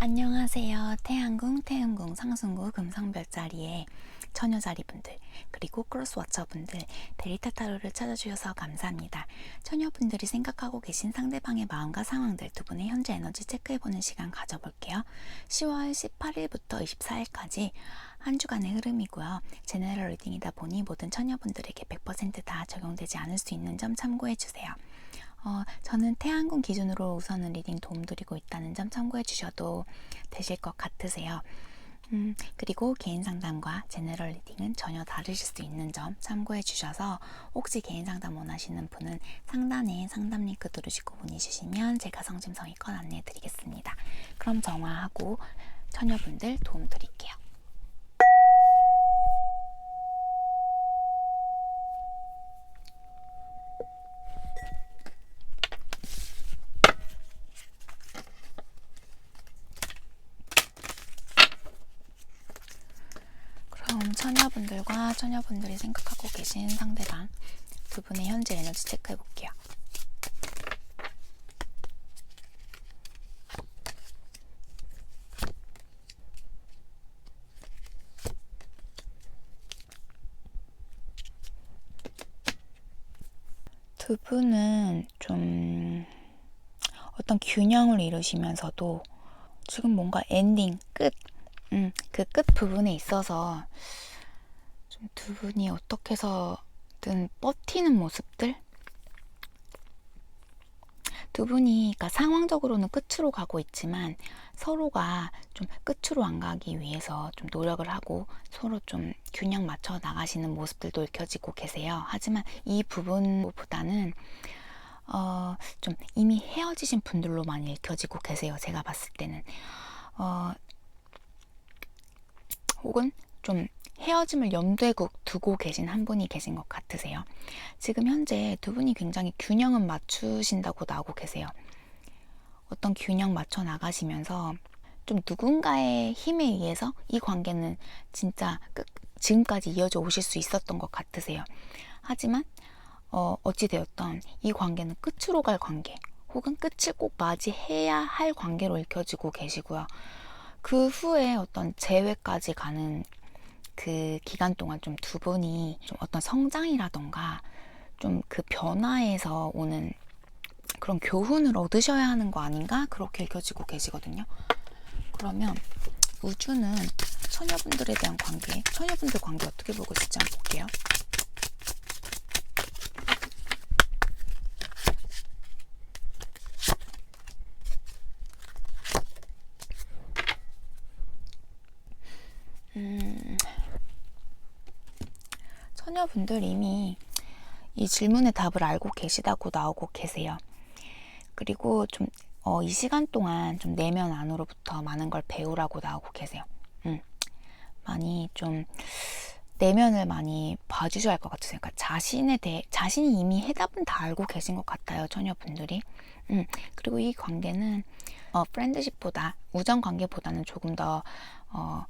안녕하세요. 태양궁, 태음궁, 상승구, 금성별자리의 처녀자리분들, 그리고 크로스워처분들, 데리타 타로를 찾아주셔서 감사합니다. 처녀분들이 생각하고 계신 상대방의 마음과 상황들 두 분의 현재 에너지 체크해보는 시간 가져볼게요. 10월 18일부터 24일까지 한 주간의 흐름이고요. 제너럴 리딩이다 보니 모든 처녀분들에게 100%다 적용되지 않을 수 있는 점 참고해주세요. 어, 저는 태양궁 기준으로 우선은 리딩 도움드리고 있다는 점 참고해 주셔도 되실 것 같으세요. 음, 그리고 개인 상담과 제너럴 리딩은 전혀 다르실 수 있는 점 참고해 주셔서 혹시 개인 상담 원하시는 분은 상단에 상담 링크 누르시고 문의 주시면 제가 성심성의껏 안내해 드리겠습니다. 그럼 정화하고 처녀분들 도움 드릴게요. 그럼 처녀분들과 처녀분들이 생각하고 계신 상대방 두 분의 현재 에너지 체크해 볼게요. 두 분은 좀 어떤 균형을 이루시면서도 지금 뭔가 엔딩, 끝, 음, 그 끝 부분에 있어서 좀 두 분이 어떻게 해서든 버티는 모습들? 두 분이 그러니까 상황적으로는 끝으로 가고 있지만 서로가 좀 끝으로 안 가기 위해서 좀 노력을 하고 서로 좀 균형 맞춰 나가시는 모습들도 익혀지고 계세요. 하지만 이 부분보다는 어, 좀 이미 헤어지신 분들로 많이 읽혀지고 계세요. 제가 봤을 때는. 어, 혹은 좀 헤어짐을 염두에 두고 계신 한 분이 계신 것 같으세요. 지금 현재 두 분이 굉장히 균형은 맞추신다고 나오고 계세요. 어떤 균형 맞춰 나가시면서 좀 누군가의 힘에 의해서 이 관계는 진짜 끝, 지금까지 이어져 오실 수 있었던 것 같으세요. 하지만 어, 어찌되었던 이 관계는 끝으로 갈 관계 혹은 끝을 꼭 맞이해야 할 관계로 읽혀지고 계시고요. 그 후에 어떤 재회까지 가는 그 기간 동안 좀 두 분이 좀 어떤 성장이라던가 좀 그 변화에서 오는 그런 교훈을 얻으셔야 하는 거 아닌가 그렇게 읽혀지고 계시거든요. 그러면 우주는 처녀분들에 대한 관계, 처녀분들 관계 어떻게 보고 있을지 한번 볼게요. 처녀분들 이미 이 질문의 답을 알고 계시다고 나오고 계세요. 그리고 좀, 어, 이 시간 동안 좀 내면 안으로부터 많은 걸 배우라고 나오고 계세요. 음, 많이 좀, 내면을 많이 봐주셔야 할 것 같으세요. 그러니까 자신에 대해, 자신이 이미 해답은 다 알고 계신 것 같아요. 처녀분들이. 음, 그리고 이 관계는, 어, 프렌드십보다, 우정 관계보다는 조금 더, 어,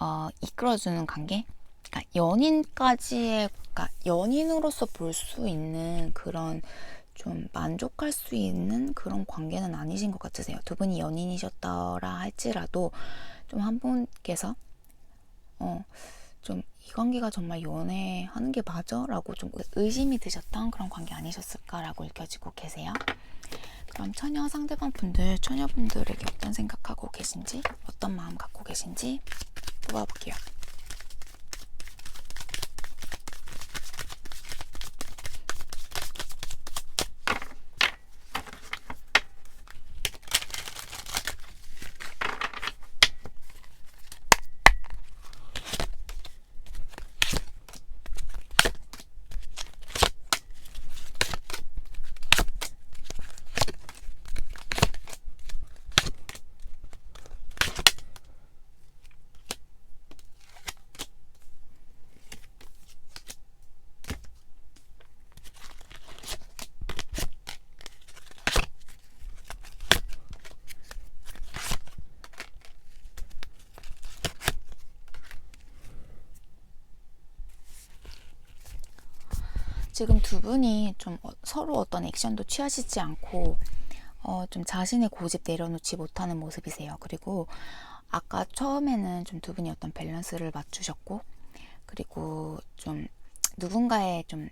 어, 이끌어주는 관계? 그러니까 연인까지의, 그러니까 연인으로서 볼 수 있는 그런 좀 만족할 수 있는 그런 관계는 아니신 것 같으세요. 두 분이 연인이셨더라 할지라도 좀 한 분께서, 어, 좀 이 관계가 정말 연애하는 게 맞아? 라고 좀 의심이 드셨던 그런 관계 아니셨을까라고 읽혀지고 계세요. 그럼 처녀 상대방 분들, 처녀분들에게 어떤 생각하고 계신지, 어떤 마음 갖고 계신지 뽑아볼게요. 지금 두 분이 좀 어- 서로 어떤 액션도 취하시지 않고 어, 좀 자신의 고집 내려놓지 못하는 모습이세요. 그리고 아까 처음에는 좀 두 분이 어떤 밸런스를 맞추셨고, 그리고 좀 누군가의 좀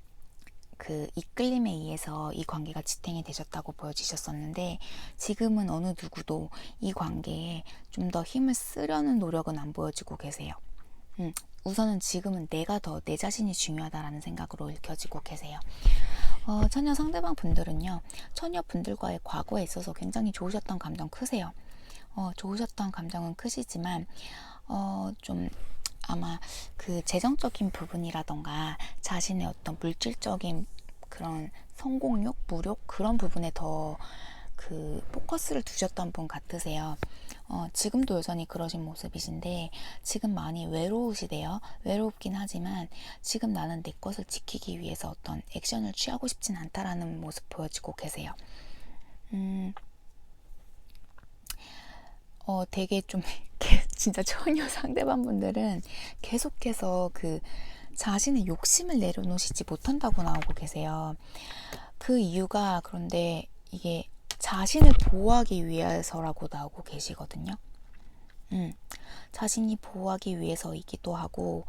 그 이끌림에 의해서 이 관계가 지탱이 되셨다고 보여지셨었는데 지금은 어느 누구도 이 관계에 좀 더 힘을 쓰려는 노력은 안 보여지고 계세요. 음, 우선은 지금은 내가 더 내 자신이 중요하다라는 생각으로 읽혀지고 계세요. 어, 처녀 상대방 분들은요, 처녀 분들과의 과거에 있어서 굉장히 좋으셨던 감정 크세요. 어, 좋으셨던 감정은 크시지만, 어, 좀 아마 그 재정적인 부분이라던가 자신의 어떤 물질적인 그런 성공욕, 무력 그런 부분에 더 그 포커스를 두셨던 분 같으세요. 어, 지금도 여전히 그러신 모습이신데 지금 많이 외로우시대요. 외롭긴 하지만 지금 나는 내 것을 지키기 위해서 어떤 액션을 취하고 싶진 않다라는 모습 보여지고 계세요. 음, 어, 되게 좀 진짜 처녀 상대방 분들은 계속해서 그 자신의 욕심을 내려놓으시지 못한다고 나오고 계세요. 그 이유가 그런데 이게 자신을 보호하기 위해서라고 나오고 계시거든요. 음, 자신이 보호하기 위해서이기도 하고,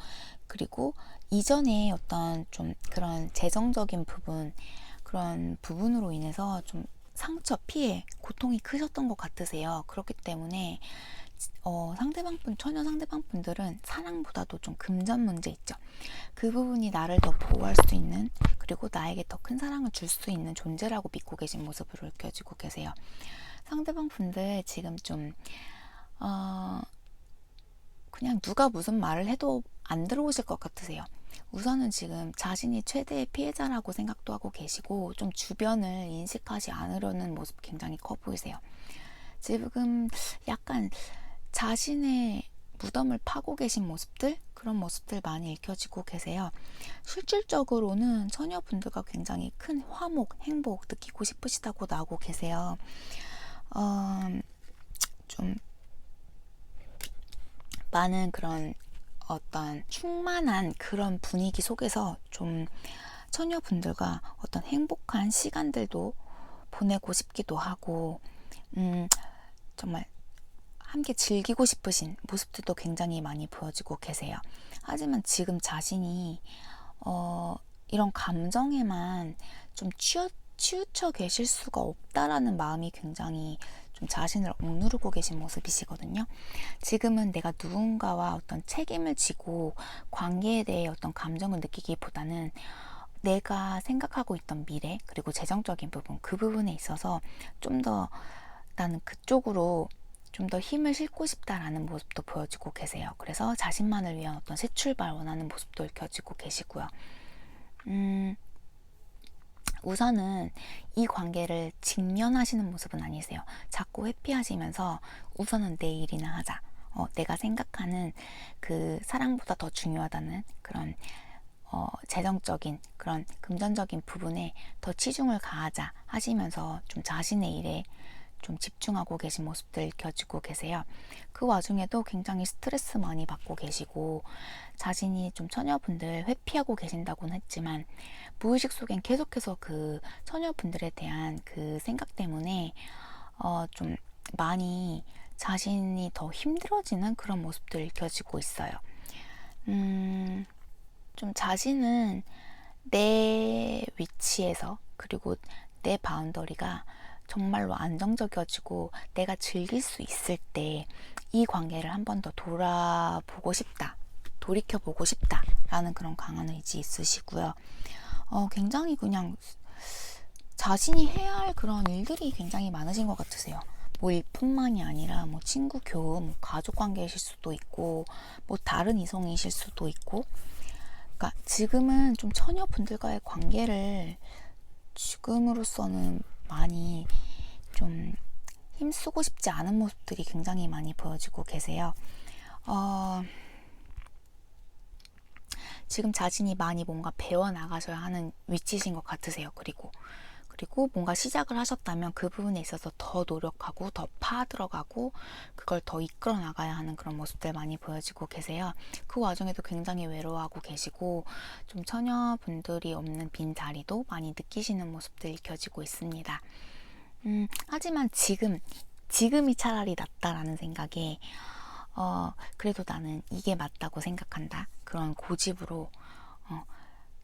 그리고 이전에 어떤 좀 그런 재정적인 부분, 그런 부분으로 인해서 좀 상처, 피해, 고통이 크셨던 것 같으세요. 그렇기 때문에 어, 상대방 분, 처녀 상대방 분들은 사랑보다도 좀 금전 문제 있죠. 그 부분이 나를 더 보호할 수 있는, 그리고 나에게 더 큰 사랑을 줄 수 있는 존재라고 믿고 계신 모습으로 느껴지고 계세요. 상대방 분들 지금 좀, 어, 그냥 누가 무슨 말을 해도 안 들어오실 것 같으세요. 우선은 지금 자신이 최대의 피해자라고 생각도 하고 계시고, 좀 주변을 인식하지 않으려는 모습 굉장히 커 보이세요. 지금 약간 자신의 무덤을 파고 계신 모습들 그런 모습들 많이 읽혀지고 계세요. 실질적으로는 처녀분들과 굉장히 큰 화목, 행복 느끼고 싶으시다고 나오고 계세요. 어, 좀 많은 그런 어떤 충만한 그런 분위기 속에서 좀 처녀분들과 어떤 행복한 시간들도 보내고 싶기도 하고, 음, 정말 함께 즐기고 싶으신 모습들도 굉장히 많이 보여지고 계세요. 하지만 지금 자신이 어, 이런 감정에만 좀 치우, 치우쳐 계실 수가 없다라는 마음이 굉장히 좀 자신을 억누르고 계신 모습이시거든요. 지금은 내가 누군가와 어떤 책임을 지고 관계에 대해 어떤 감정을 느끼기보다는 내가 생각하고 있던 미래 그리고 재정적인 부분 그 부분에 있어서 좀 더 나는 그쪽으로 좀 더 힘을 싣고 싶다라는 모습도 보여주고 계세요. 그래서 자신만을 위한 어떤 새 출발 원하는 모습도 읽혀지고 계시고요. 음, 우선은 이 관계를 직면하시는 모습은 아니세요. 자꾸 회피하시면서 우선은 내 일이나 하자. 어, 내가 생각하는 그 사랑보다 더 중요하다는 그런 어, 재정적인 그런 금전적인 부분에 더 치중을 가하자 하시면서 좀 자신의 일에 좀 집중하고 계신 모습들 읽혀지고 계세요. 그 와중에도 굉장히 스트레스 많이 받고 계시고 자신이 좀 처녀분들 회피하고 계신다고는 했지만 무의식 속엔 계속해서 그 처녀분들에 대한 그 생각 때문에 어 좀 많이 자신이 더 힘들어지는 그런 모습들 읽혀지고 있어요. 음, 좀 자신은 내 위치에서 그리고 내 바운더리가 정말로 안정적이어지고 내가 즐길 수 있을 때 이 관계를 한 번 더 돌아보고 싶다. 돌이켜보고 싶다. 라는 그런 강한 의지 있으시고요. 어, 굉장히 그냥 자신이 해야 할 그런 일들이 굉장히 많으신 것 같으세요. 뭐 일뿐만이 아니라 뭐 친구, 교우, 뭐 가족 관계이실 수도 있고, 뭐 다른 이성이실 수도 있고, 그러니까 지금은 좀 처녀분들과의 관계를 지금으로서는 많이 좀 힘쓰고 싶지 않은 모습들이 굉장히 많이 보여지고 계세요. 어, 지금 자신이 많이 뭔가 배워나가셔야 하는 위치신 것 같으세요. 그리고 그리고 뭔가 시작을 하셨다면 그 부분에 있어서 더 노력하고 더 파들어가고 그걸 더 이끌어 나가야 하는 그런 모습들 많이 보여지고 계세요. 그 와중에도 굉장히 외로워하고 계시고 좀 처녀분들이 없는 빈 자리도 많이 느끼시는 모습들 익혀지고 있습니다. 음, 하지만 지금, 지금이 차라리 낫다라는 생각에, 어, 그래도 나는 이게 맞다고 생각한다. 그런 고집으로, 어,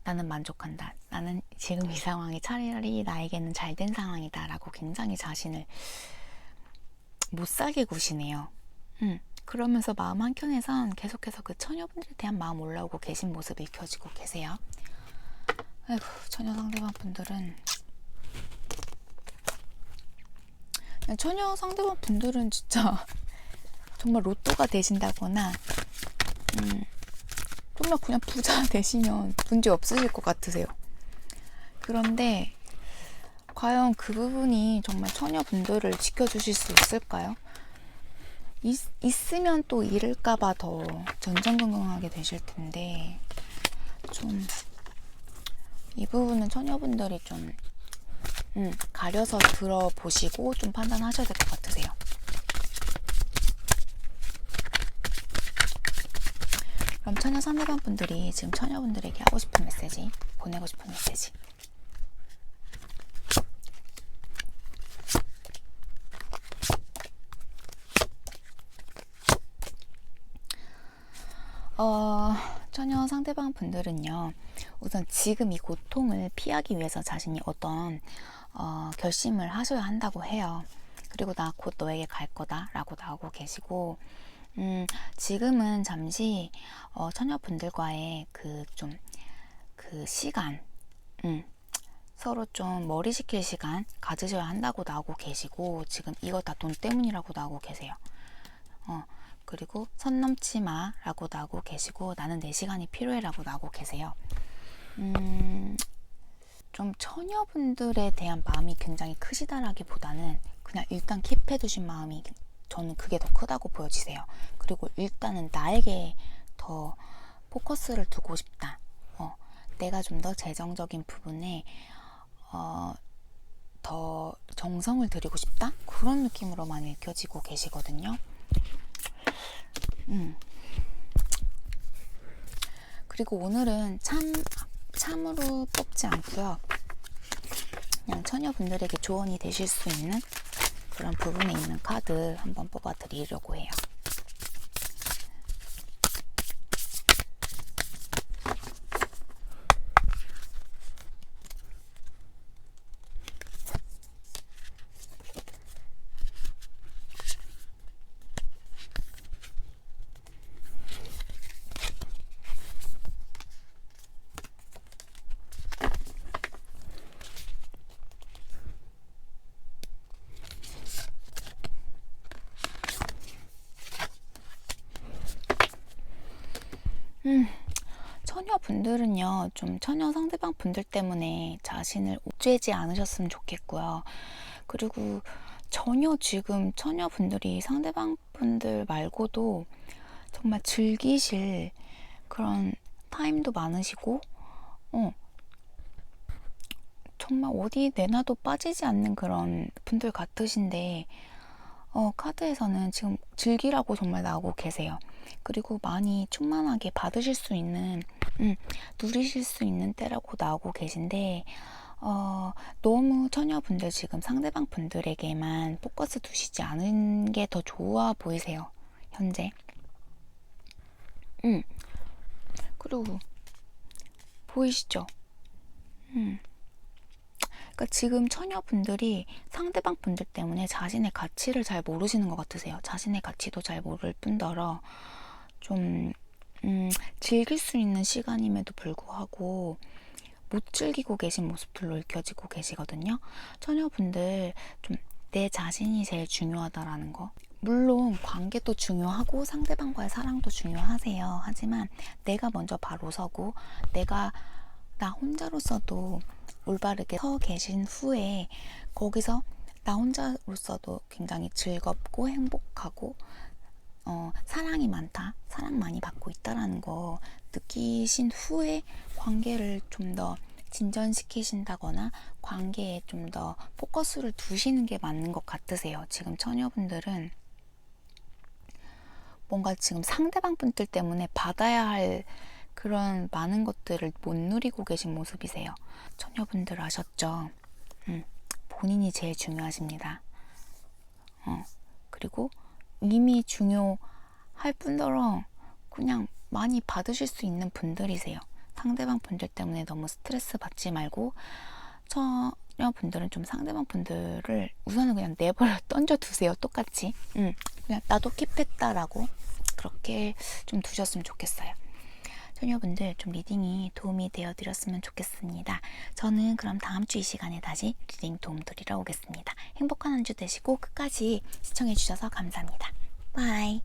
나는 만족한다. 나는 지금 이 상황이 차라리 나에게는 잘 된 상황이다 라고 굉장히 자신을 못 살게 구시네요. 음, 그러면서 마음 한켠에선 계속해서 그 처녀분들에 대한 마음 올라오고 계신 모습이 익혀지고 계세요. 아이고, 처녀 상대방 분들은 처녀 상대방 분들은 진짜 정말 로또가 되신다거나 음, 정말 그냥 부자 되시면 문제 없으실 것 같으세요. 그런데 과연 그 부분이 정말 처녀분들을 지켜주실 수 있을까요? 있, 있으면 또 잃을까봐 더 전전긍긍하게 되실 텐데 좀 이 부분은 처녀분들이 좀 음, 가려서 들어보시고 좀 판단하셔야 될 것 같으세요. 그럼 처녀 상대방 분들이 지금 처녀분들에게 하고 싶은 메시지, 보내고 싶은 메시지. 어, 처녀 상대방 분들은요, 우선 지금 이 고통을 피하기 위해서 자신이 어떤 어, 결심을 하셔야 한다고 해요. 그리고 나 곧 너에게 갈 거다 라고 나오고 계시고, 음, 지금은 잠시 어, 처녀분들과의 그좀그 시간, 음, 서로 좀 머리 식힐 시간 가지셔야 한다고 나오고 계시고, 지금 이거 다 돈 때문이라고 나오고 계세요. 어, 그리고 선 넘지 마라고 나오고 계시고, 나는 내 시간이 필요해라고 나오고 계세요. 음, 좀 처녀분들에 대한 마음이 굉장히 크시다라기보다는 그냥 일단 킵해 두신 마음이 저는 그게 더 크다고 보여지세요. 그리고 일단은 나에게 더 포커스를 두고 싶다. 어, 내가 좀 더 재정적인 부분에 어, 더 정성을 들이고 싶다? 그런 느낌으로 많이 느껴지고 계시거든요. 음. 그리고 오늘은 참, 참으로 뽑지 않고요. 그냥 처녀분들에게 조언이 되실 수 있는 그런 부분에 있는 카드 한번 뽑아 드리려고 해요. 음, 처녀 분들은요, 좀 처녀 상대방 분들 때문에 자신을 옥죄지 않으셨으면 좋겠고요. 그리고 전혀 지금 처녀 분들이 상대방 분들 말고도 정말 즐기실 그런 타임도 많으시고, 어, 정말 어디 내놔도 빠지지 않는 그런 분들 같으신데, 어, 카드에서는 지금 즐기라고 정말 나오고 계세요. 그리고 많이 충만하게 받으실 수 있는, 음, 누리실 수 있는 때라고 나오고 계신데, 어, 너무 처녀분들 지금 상대방 분들에게만 포커스 두시지 않은 게 더 좋아 보이세요. 현재. 음. 그리고, 보이시죠? 음. 그러니까 지금 처녀분들이 상대방 분들 때문에 자신의 가치를 잘 모르시는 것 같으세요. 자신의 가치도 잘 모를 뿐더러 좀 음, 즐길 수 있는 시간임에도 불구하고 못 즐기고 계신 모습들로 읽혀지고 계시거든요. 처녀분들 좀 내 자신이 제일 중요하다라는 거. 물론 관계도 중요하고 상대방과의 사랑도 중요하세요. 하지만 내가 먼저 바로 서고 내가 나 혼자로서도 올바르게 서 계신 후에 거기서 나 혼자로서도 굉장히 즐겁고 행복하고 어, 사랑이 많다, 사랑 많이 받고 있다라는 거 느끼신 후에 관계를 좀 더 진전시키신다거나 관계에 좀 더 포커스를 두시는 게 맞는 것 같으세요. 지금 처녀분들은 뭔가 지금 상대방 분들 때문에 받아야 할 그런 많은 것들을 못 누리고 계신 모습이세요. 처녀분들 아셨죠? 음, 본인이 제일 중요하십니다. 어, 그리고 이미 중요할 뿐더러 그냥 많이 받으실 수 있는 분들이세요. 상대방 분들 때문에 너무 스트레스 받지 말고 처녀 분들은 좀 상대방 분들을 우선은 그냥 내버려 던져 두세요. 똑같이. 음, 그냥 나도 킵했다라고 그렇게 좀 두셨으면 좋겠어요. 처녀분들 좀 리딩이 도움이 되어 드렸으면 좋겠습니다. 저는 그럼 다음 주 이 시간에 다시 리딩 도움 드리러 오겠습니다. 행복한 한 주 되시고 끝까지 시청해 주셔서 감사합니다. 바이.